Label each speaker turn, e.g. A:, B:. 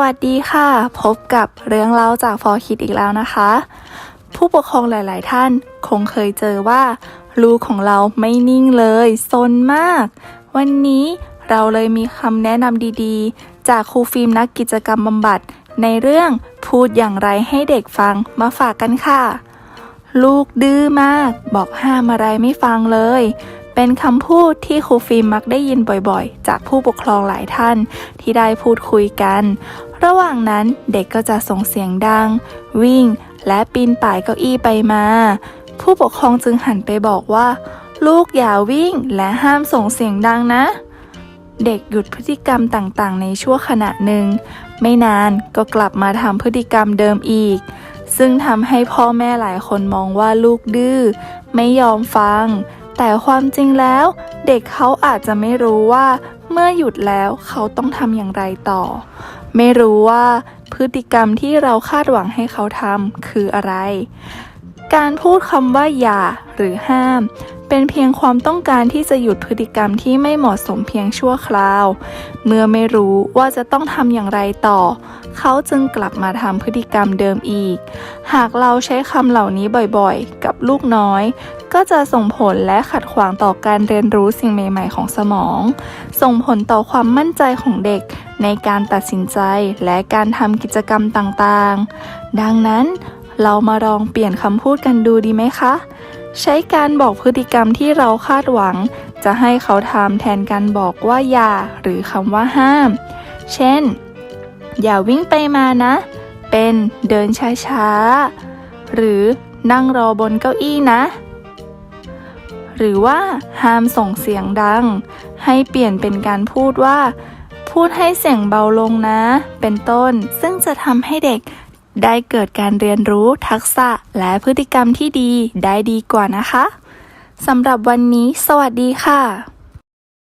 A: วัสดีค่ะ พบกับเรื่องเล่าจากฟอคิดอีกแล้วนะคะ ผู้ปกครองหลาย ๆ ท่านคงเคยเจอว่า ลูกของเราไม่นิ่งเลยซนมาก วันนี้เราเลยมีคำแนะนำดี ๆ จากครูฟิล์มนักกิจกรรมบำบัด ในเรื่องพูดอย่างไรให้เด็กฟังมาฝากกันค่ะ ลูกดื้อมาก บอกห้ามอะไรไม่ฟังเลย เป็นคำพูดที่ครูฟิล์มมักได้ยินบ่อยๆ จากผู้ปกครองหลายท่านที่ได้พูดคุยกัน ระหว่างนั้นเด็กก็จะส่งเสียงดัง วิ่ง และปีนป่ายเก้าอี้ไปมา ผู้ปกครองจึงหันไปบอกว่า ลูกอย่าวิ่งและห้ามส่งเสียงดังนะ เด็กหยุดพฤติกรรมต่างๆ ในชั่วขณะหนึ่ง ไม่นานก็กลับมาทำพฤติกรรมเดิมอีก ซึ่งทำให้พ่อแม่หลายคนมองว่าลูกดื้อไม่ยอมฟัง แต่ความจริงแล้วเด็กเขาอาจจะไม่รู้ว่าเมื่อหยุดแล้วเขาต้องทำอย่างไรต่อ ไม่รู้ว่าพฤติกรรมที่เราคาดหวังให้เขาทำคืออะไร การพูดคำว่าอย่าหรือห้าม เป็นเพียงความต้องการที่จะหยุดพฤติกรรมที่ไม่เหมาะสมเพียงชั่วคราว เมื่อไม่รู้ว่าจะต้องทำอย่างไรต่อ เขาจึงกลับมาทำพฤติกรรมเดิมอีก หากเราใช้คำเหล่านี้บ่อยๆ กับลูกน้อย ก็จะส่งผลและขัดขวางต่อการเรียนรู้สิ่งใหม่ๆ ของสมอง ส่งผลต่อความมั่นใจของเด็กในการตัดสินใจและการทำกิจกรรมต่างๆ ดังนั้นเรามาลองเปลี่ยนคำพูดกันดูดีไหมคะ ใช้การบอกพฤติกรรมที่เราคาดหวัง จะให้เขาทำแทนการบอกว่าอย่า หรือคำว่าห้าม เช่น อย่าวิ่งไปมานะ เป็นเดินช้าๆ หรือนั่งรอบนเก้าอี้นะ หรือว่าห้ามส่งเสียงดัง ให้เปลี่ยนเป็นการพูดว่า พูดให้เสียงเบาลงนะ เป็นต้น ซึ่งจะทำให้เด็กได้เกิดการเรียนรู้ทักษะและพฤติกรรมที่ดีได้ดีกว่านะคะสำหรับวันนี้ สวัสดีค่ะ